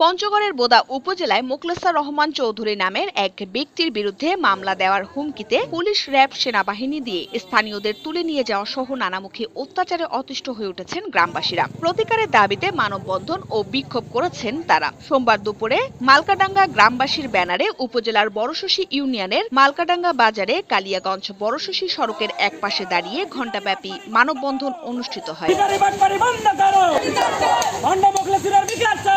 পঞ্চগড়ের বোদা উপজেলায় মোখলেসার রহমান চৌধুরী নামের এক ব্যক্তির বিরুদ্ধে মামলা দেওয়ার হুমকিতে পুলিশ র্যাব সেনাবাহিনী দিয়ে স্থানীয়দের তুলে নিয়ে যাওয়া সহ নানামুখী অত্যাচারে অতিষ্ঠ হয়ে উঠেছেন গ্রামবাসীরা। প্রতিকারের দাবিতে মানববন্ধন ও বিক্ষোভ করেছেন তারা। সোমবার দুপুরে মালকাডাঙ্গা গ্রামবাসীর ব্যানারে উপজেলার বড়শশী ইউনিয়নের মালকাডাঙ্গা বাজারে কালিয়াগঞ্জ বড়শশী সড়কের একপাশে দাঁড়িয়ে ঘণ্টাব্যাপী মানববন্ধন অনুষ্ঠিত হয় বিচারে বাটপারি বন্ধ করো ভণ্ড মুখলেসিনের বিচার চাই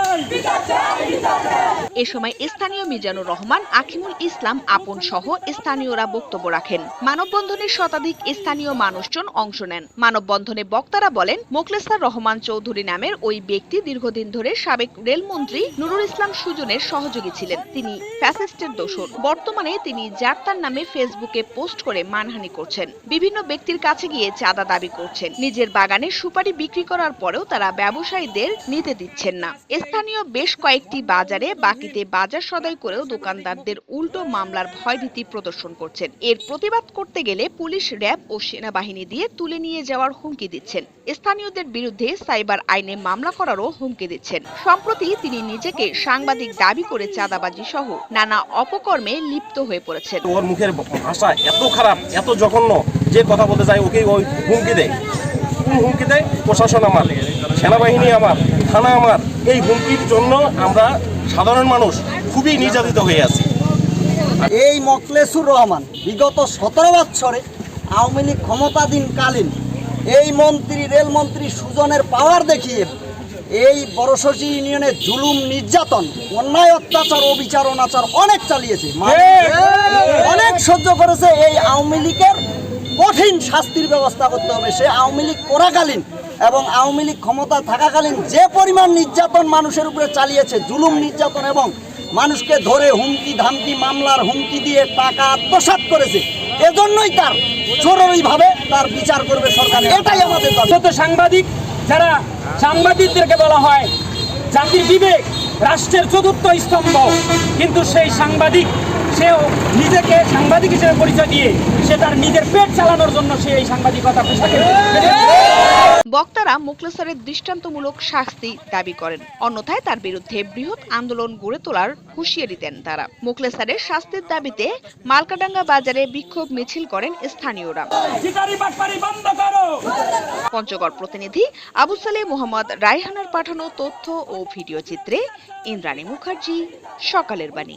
এ সময় স্থানীয় মিজানুর রহমান আখিমুল ইসলাম, আপন সহ স্থানীয়রা বক্তব্য রাখেন। মানববন্ধনের শতাধিক স্থানীয় মানুষজন অংশ নেন। মানববন্ধনে বক্তারা বলেন মোখলেসার রহমান চৌধুরী নামের ওই ব্যক্তি দীর্ঘদিন ধরে সাবেক রেলমন্ত্রী নুরুল ইসলাম সুজনের সহযোগী ছিলেন। তিনি ফ্যাসিস্টের দোষর। বর্তমানে তিনি যাত্রার নামে ফেসবুকে পোস্ট করে মানহানি করছেন। বিভিন্ন ব্যক্তির কাছে গিয়ে চাঁদা দাবি করছেন। নিজের বাগানে সুপারি বিক্রি করার পরেও তারা ব্যবসায়ীদের নিতে দিচ্ছেন না। স্থানীয় বেশ কয়েকটি বাজারে বাকিতে বাজার সদাই করেও দোকানদারদের উল্টো মামলার ভয়ভীতি প্রদর্শন করছেন। এর প্রতিবাদ করতে গেলে পুলিশ র্যাব ও সেনাবাহিনী দিয়ে তুলে নিয়ে যাওয়ার হুমকি দিচ্ছেন। স্থানীয়দের বিরুদ্ধে সাইবার আইনে মামলা করারও হুমকি দিচ্ছেন। সম্প্রতি তিনি নিজেকে সাংবাদিক দাবি করে চাঁদাবাজি সহ নানা অপকর্মে লিপ্ত হয়ে পড়েছেন। ওর মুখের ভাষা এত খারাপ, এত জঘন্য, যে কথা বলতে যায় ওকে ওই হুমকি দেয়। হুমকি দেয়? প্রশাসন আমার, সেনাবাহিনী আমার, থানা আমার। এই হুমকির জন্য আমরা সাধারণ মানুষ খুবই নির্যাতিত হয়ে আছে। এই মকলেসুর রহমান বিগত সতেরো বৎসরে আওয়ামী লীগ ক্ষমতাধীনকালীন এই মন্ত্রী রেলমন্ত্রী সুজনের পাওয়ার দেখিয়ে এই বড়শশী ইউনিয়নের জুলুম, নির্যাতন, অন্যায়, অত্যাচার, অবিচার, অনাচার অনেক চালিয়েছে। অনেক সহ্য করেছে এই আওয়ামী লীগের কঠিন শাস্তির ব্যবস্থা করতে হবে। সে আওয়ামী লীগ করাকালীন এবং আওয়ামী লীগ ক্ষমতা থাকাকালীন যে পরিমাণ নির্যাতন মানুষের উপরে চালিয়েছে, জুলুম নির্যাতন এবং মানুষকে ধরে হুমকি, ধামকি, মামলার হুমকি দিয়ে টাকা আত্মসাৎ করেছে, এজন্যই তার জরুরিভাবে তার বিচার করবে সরকার। এটাই আমাদের যত সাংবাদিক, যারা সাংবাদিকদেরকে বলা হয়, জাতির বিবেক, রাষ্ট্রের চতুর্থ স্তম্ভ, কিন্তু সেই সাংবাদিক, সেও নিজেকে সাংবাদিক হিসেবে পরিচয় দিয়ে, সে তার নিজের পেট চালানোর জন্য সে এই সাংবাদিকতা পোশাকে বক্তারা মুখলেসারের দৃষ্টান্তমূলক শাস্তি দাবি করেন। অন্যথায় তার বিরুদ্ধে বৃহৎ আন্দোলন গড়ে তোলার হুঁশিয়ারি দেন তারা। মুখলেসারের শাস্তির দাবিতে মালকাডাঙ্গা বাজারে বিক্ষোভ মিছিল করেন স্থানীয়রা। পঞ্চগড় প্রতিনিধি আবু সালে মোহাম্মদ রায়হানার পাঠানো তথ্য ও ভিডিও চিত্রে ইন্দ্রাণী মুখার্জি সকালের বাণী।